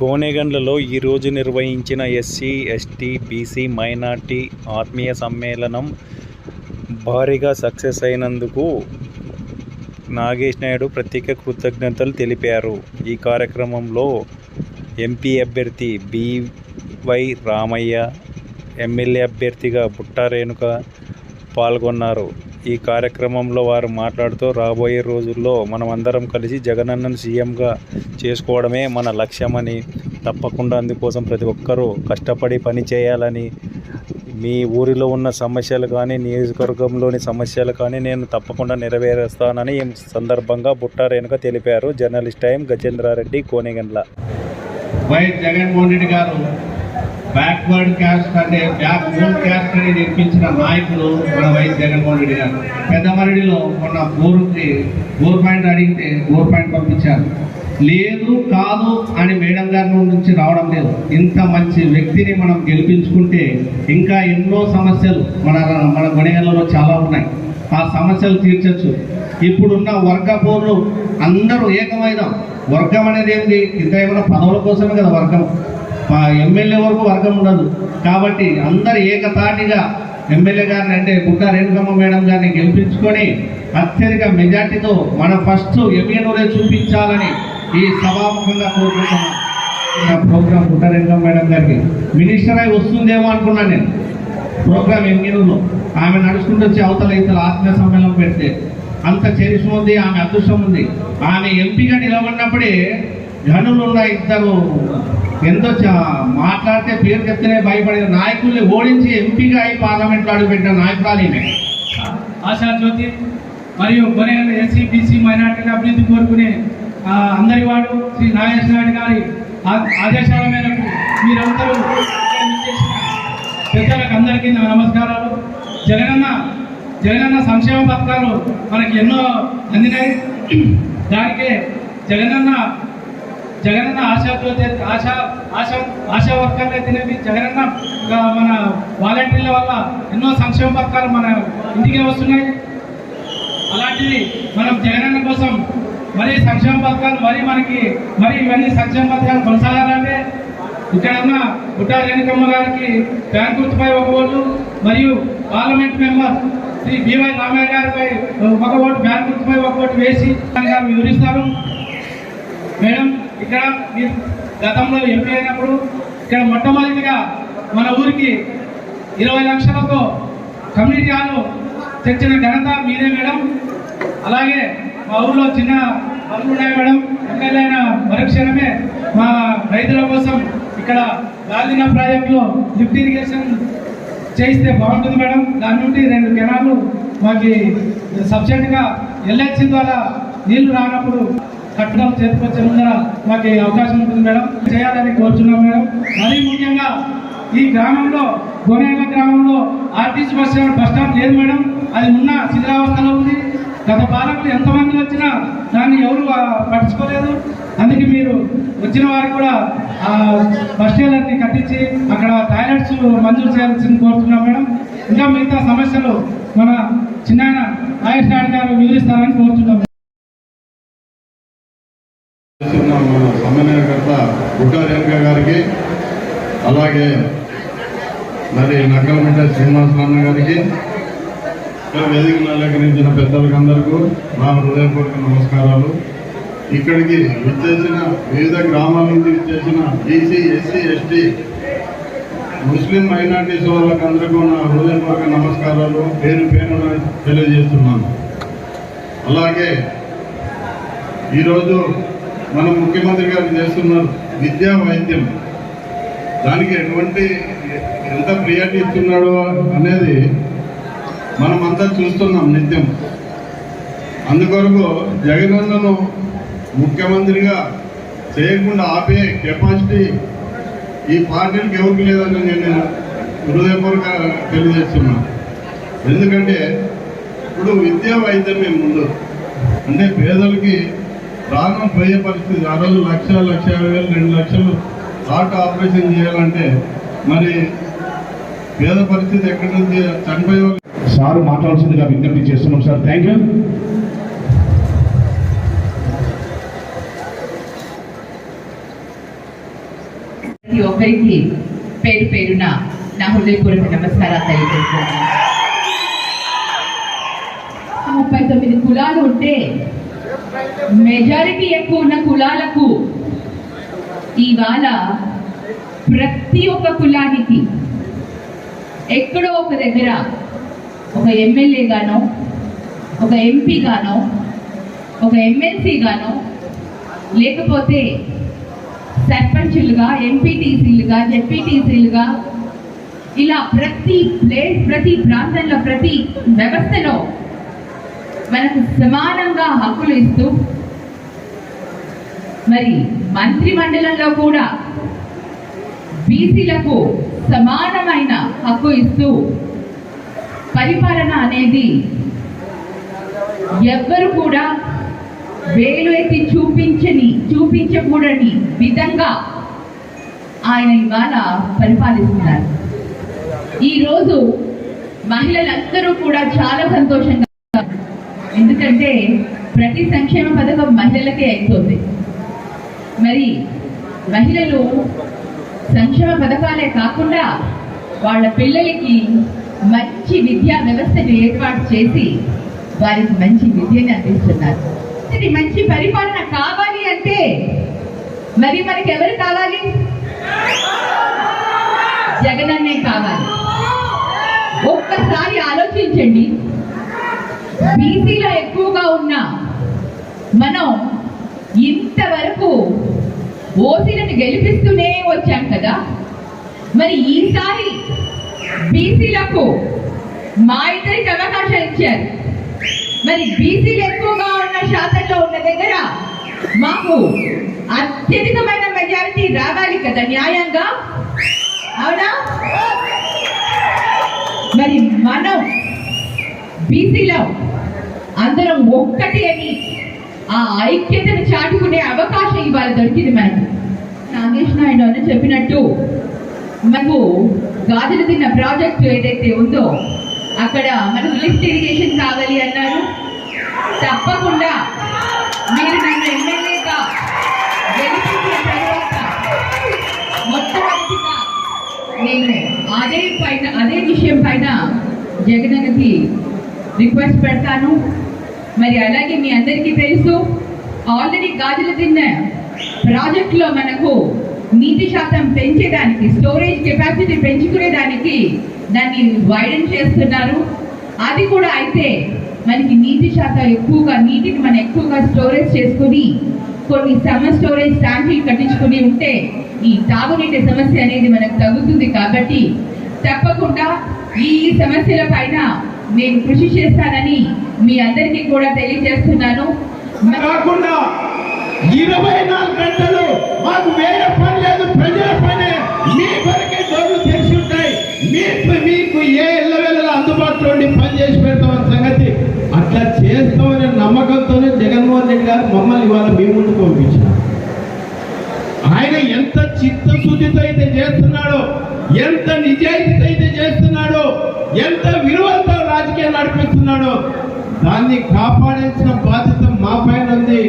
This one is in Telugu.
గోనెగండ్లలో ఈరోజు నిర్వహించిన ఎస్సీ ఎస్టీ బీసీ మైనార్టీ ఆత్మీయ సమ్మేళనం భారీగా సక్సెస్ అయినందుకు నాగేష్ నాయుడు ప్రత్యేక కృతజ్ఞతలు తెలిపారు. ఈ కార్యక్రమంలో ఎంపీ అభ్యర్థి బివై రామయ్య ఎమ్మెల్యే అభ్యర్థిగా బుట్టా రేణుక పాల్గొన్నారు. ఈ కార్యక్రమంలో వారు మాట్లాడుతూ రాబోయే రోజుల్లో మనమందరం కలిసి జగనన్నను సీఎంగా చేసుకోవడమే మన లక్ష్యమని తప్పకుండా అందుకోసం ప్రతి ఒక్కరూ కష్టపడి పని చేయాలని మీ ఊరిలో ఉన్న సమస్యలు కానీ నియోజకవర్గంలోని సమస్యలు కానీ నేను తప్పకుండా నెరవేరుస్తానని ఈ సందర్భంగా బుట్టా రేణుక తెలిపారు journalist time Gajendrareddy Konegandla. YS Jaganmohan Reddy గారు బ్యాక్వర్డ్ క్యాస్ట్ అంటే బ్యాక్ బోర్డ్ క్యాస్ట్ అని నేర్పించిన నాయకులు మన వైఎస్ జగన్మోహన్ రెడ్డి గారు. పెద్దమరడిలో మొన్న బోరుకి బోర్ పాయింట్ అడిగితే బోర్ పాయింట్ పంపించారు. లేదు కాదు అని మేడం గారి నుంచి రావడం లేదు. ఇంత మంచి వ్యక్తిని మనం గెలిపించుకుంటే ఇంకా ఎన్నో సమస్యలు మన మన గొడగలలో చాలా ఉన్నాయి. ఆ సమస్యలు తీర్చచ్చు. ఇప్పుడున్న వర్గ పోర్లు అందరూ ఏకమైన వర్గం అనేది ఏంటి ఇంత ఏమైనా పదవుల కోసమే కదా వర్గం. మా ఎమ్మెల్యే వరకు వర్గం ఉండదు. కాబట్టి అందరు ఏకతాటిగా ఎమ్మెల్యే గారిని అంటే బుట్ట రేణుకమ్మ మేడం గారిని గెలిపించుకొని అత్యధిక మెజార్టీతో మన ఫస్ట్ ఎమ్మెల్యేనే చూపించాలని ఈ సభాముఖంగా కోరుకుంటున్నాను. ప్రోగ్రాం ప్రోగ్రామ్ రేణుకమ్మ మేడం గారికి. మినిస్టర్ అయి వస్తుందేమో అనుకున్నాను నేను. ప్రోగ్రామ్ ఎంగినూరులో ఆమె నడుచుకుంటూ వచ్చి అవతల ఇతర ఆత్మీయ సమ్మేళనం పెడితే అంత చరిష్మ ఉంది ఆమె అదృష్టం ఉంది. ఆమె ఎంపీగా నిలబడినప్పుడే గనులున్న ఇద్దరు. ఎంతో చ- మాట్లాడితే పేరు చెప్తేనే భయపడిన నాయకుల్ని ఓడించి ఎంపీగా అయి పార్లమెంట్లో అడుగుపెట్టిన నాయకురాలు ఆశా జ్యోతి మరియు కొనేరు ఎస్సీబీసీ మైనార్టీల అభివృద్ధి కోరుకునే అందరి వాడు శ్రీ నాగేశ్వర నాయుడు గారి ఆదేశాల మేరకు మీరందరూ ఇక్కడ పెద్దలకు అందరికీ నా నమస్కారాలు. జగనన్న జగనన్న సంక్షేమ పథకాలు మనకి ఎన్నో అందినాయి. దానికే జగనన్న జగనన్న ఆశాతో ఆశా ఆశా ఆశా వర్కర్లు అయితేనేమి జగనన్న మన వాలంటీర్ల వల్ల ఎన్నో సంక్షేమ పథకాలు మన ఇంటికే వస్తున్నాయి. అలాంటిది మనం జగనన్న కోసం మరి సంక్షేమ పథకాలు మరి మనకి మరి ఇవన్నీ సంక్షేమ పథకాలు కొనసాగాలంటే ఇక్కడ ఉన్న బుట్టా రేణుకమ్మ గారికి బ్యాంక్ గుర్తుపై ఒక ఓటు మరియు parliament member Shri B Y Ramaiah గారిపై ఒక ఓటు బ్యాంక్ గుర్తుపై ఒక ఓటు వేసి గారు వివరిస్తారు. మేడం ఇక్కడ మీరు గతంలో ఎంపీ అయినప్పుడు ఇక్కడ మొట్టమొదటిగా మన ఊరికి ఇరవై లక్షలతో కమ్యూనిటీ హాల్ తెచ్చిన ఘనత మీదే మేడం. అలాగే మా ఊర్లో చిన్న పనులు ఉన్నాయి మేడం. ఎమ్మెల్యే అయిన మరుక్షణమే మా రైతుల కోసం ఇక్కడ గాలిన ప్రాజెక్టులో లిఫ్ట్ ఇరిగేషన్ చేయిస్తే బాగుంటుంది మేడం. దాని నుండి రెండు కెనాలు మాకు సబ్సిడీగా ఎల్హెచ్సి ద్వారా నీళ్ళు రానప్పుడు కట్టడం చేతికొచ్చే ముందర మాకు ఈ అవకాశం ఉంటుంది మేడం. చేయాలని కోరుచున్నాం మేడం. మరీ ముఖ్యంగా ఈ గ్రామంలో గోనేల గ్రామంలో RTC bus stand bus stand లేదు మేడం. అది ఉన్న శిథిలావస్థలో ఉంది. గత పాలకులు ఎంతమంది వచ్చినా దాన్ని ఎవరు పట్టించుకోలేదు. అందుకే మీరు వచ్చిన వారికి కూడా ఆ బస్ స్టాండ్ని కట్టించి అక్కడ టాయిలెట్స్ మంజూరు చేయాల్సింది కోరుతున్నాం మేడం. ఇంకా మిగతా సమస్యలు మన చిన్నాయన నాగేష్ నాయుడు గారు వివరిస్తారని కోరుతున్నాం చేస్తున్న మన సమన్వయకర్త బుట్టా గారికి అలాగే మరి నక్కలమిట్ట శ్రీనివాస నాన్న గారికి వేదిక అలంకరించిన పెద్దలకు అందరికీ నా హృదయపూర్వక నమస్కారాలు. ఇక్కడికి విచ్చేసిన వివిధ గ్రామాల నుంచి విచ్చేసిన BC SC ST Muslim minorities వాళ్ళకు అందరికీ నా హృదయపూర్వక నమస్కారాలు. పేరు పేరున తెలియజేస్తున్నాను. అలాగే ఈరోజు మన ముఖ్యమంత్రి గారు చేస్తున్నారు విద్యా వైద్యం. దానికి ఎటువంటి ఎంత ప్రియారిటీ ఇస్తున్నాడో అనేది మనమంతా చూస్తున్నాం నిత్యం. అందుకొరకు జగనన్నను ముఖ్యమంత్రిగా చేయకుండా ఆపే కెపాసిటీ ఈ పార్టీలకు ఎవరికి లేదని నేను హృదయపూర్వక తెలియజేస్తున్నాను ఎందుకంటే ఇప్పుడు విద్యా మేము ముందు అంటే పేదలకి ప్రాణం పోయే పరిస్థితి. ఆ రోజు లక్ష లక్ష యాభై వేలు రెండు లక్షలు హార్ట్ ఆపరేషన్ చేయాలంటే మరి పేద పరిస్థితి ఎక్కడి నుంచి చనిపోయే సార్ మాట్లాడాల్సిందిగా విజ్ఞప్తి చేస్తున్నాం సార్. థ్యాంక్ యూ ఒక్కరికి పేరు పేరున నా హృదయపూర్వక నమస్కారాలు తెలియజేస్తున్నాను. ముప్పై తొమ్మిది కులాలు ఉంటే మెజారిటీ ఎక్కువ ఉన్న కులాలకు ఇవాళ ప్రతి ఒక్క కులానికి ఎక్కడో ఒక దగ్గర ఒక ఎమ్మెల్యే గానో ఒక ఎంపీ గానో ఒక ఎమ్మెల్సీ గానో లేకపోతే సర్పంచులుగా ఎంపీటీసీలుగా జెడ్పీటీసీలుగా ఇలా ప్రతి ప్లేస్ ప్రతి ప్రాంతంలో ప్రతి వ్యవస్థలో మనకు సమానంగా హక్కులు ఇస్తూ మరి మంత్రి మండలంలో కూడా బీసీలకు సమానమైన హక్కు ఇస్తూ పరిపాలన అనేది ఎవ్వరు కూడా వేలు ఎత్తి చూపించని చూపించకూడని విధంగా ఆయన ఇవాళ పరిపాలిస్తున్నారు. ఈరోజు మహిళలందరూ కూడా చాలా సంతోషంగా ఎందుకంటే ప్రతి సంక్షేమ పథకం మహిళలకే అవుతుంది మరి మహిళలు సంక్షేమ పథకాలే కాకుండా వాళ్ళ పిల్లలకి మంచి విద్యా వ్యవస్థను ఏర్పాటు చేసి వారికి మంచి విద్యని అందిస్తున్నారు. ఇది మంచి పరిపాలన కావాలి అంటే మరి మనకి ఎవరు కావాలి? జగనన్నే కావాలి. ఒక్కసారి ఆలోచించండి. బీసీలో ఎక్కువగా ఉన్న మనం ఇంతవరకు ఓసీలను గెలిపిస్తూనే వచ్చాం కదా. మరి ఈసారి బీసీలకు మా ఇద్దరికి అవకాశం ఇచ్చారు. మరి బీసీలు ఎక్కువగా ఉన్న శాతంలో ఉన్న దగ్గర మాకు అత్యధికమైన మెజారిటీ రావాలి కదా న్యాయంగా? అవునా? మరి మనం బీసీలో అందరం ఒక్కటి అని ఆ ఐక్యతను చాటుకునే అవకాశం ఇవాళ దొరికింది మనకి. నాగేష్ నాయుడు అని చెప్పినట్టు మనకు గాజులు తిన్న ప్రాజెక్టు ఏదైతే ఉందో అక్కడ మనకు లిఫ్ట్ ఇరిగేషన్ కావాలి అన్నారు. తప్పకుండా మీరు నన్ను ఎమ్మెల్యేగా గెలిపించిన తర్వాత మొట్టమొదటిగా నేను అదే పైన అదే విషయం పైన జగనన్నకి రిక్వెస్ట్ పెడతాను. మరి అలాగే మీ అందరికీ తెలుసు ఆల్రెడీ గాజులు తిన్న ప్రాజెక్టులో మనకు నీటి శాతం పెంచేదానికి స్టోరేజ్ కెపాసిటీ పెంచుకునేదానికి దాన్ని వైడన్ చేస్తున్నారు. అది కూడా అయితే మనకి నీటి శాతం ఎక్కువగా నీటిని మనం ఎక్కువగా స్టోరేజ్ చేసుకుని కొన్ని సమ్మర్ స్టోరేజ్ ట్యాంకులు కట్టించుకుని ఉంటే ఈ తాగునీటి సమస్య అనేది మనకు తగ్గుతుంది కాబట్టి తప్పకుండా ఈ సమస్యల పైన నేను కృషి చేస్తానని మీ అందరికీ కూడా తెలియజేస్తున్నాను. కాకుండా ఇరవై నాలుగు గంటలు మాకు వేరే పని లేదు ప్రజల పనే. మీ వరకే డోర్లు తెరిచి ఉంటాయి. మీకు మీకు ఏ ఇళ్ళవేళ అందుబాటులో ఉండి పని చేసి పెడతామన్న సంగతి అట్లా చేస్తామనే నమ్మకంతోనే జగన్మోహన్ రెడ్డి గారు మమ్మల్ని ఇవాళ మీ ముందుకు పంపించారు. ఆయన ఎంత చిత్తశుద్ధితో అయితే చేస్తున్నాడో ఎంత నిజాయితీతో అయితే చేస్తున్నాడో ఎంత విలువలతో ఉన్నాడో దాన్ని కాపాడాల్సిన బాధ్యత మా పైన ఉంది.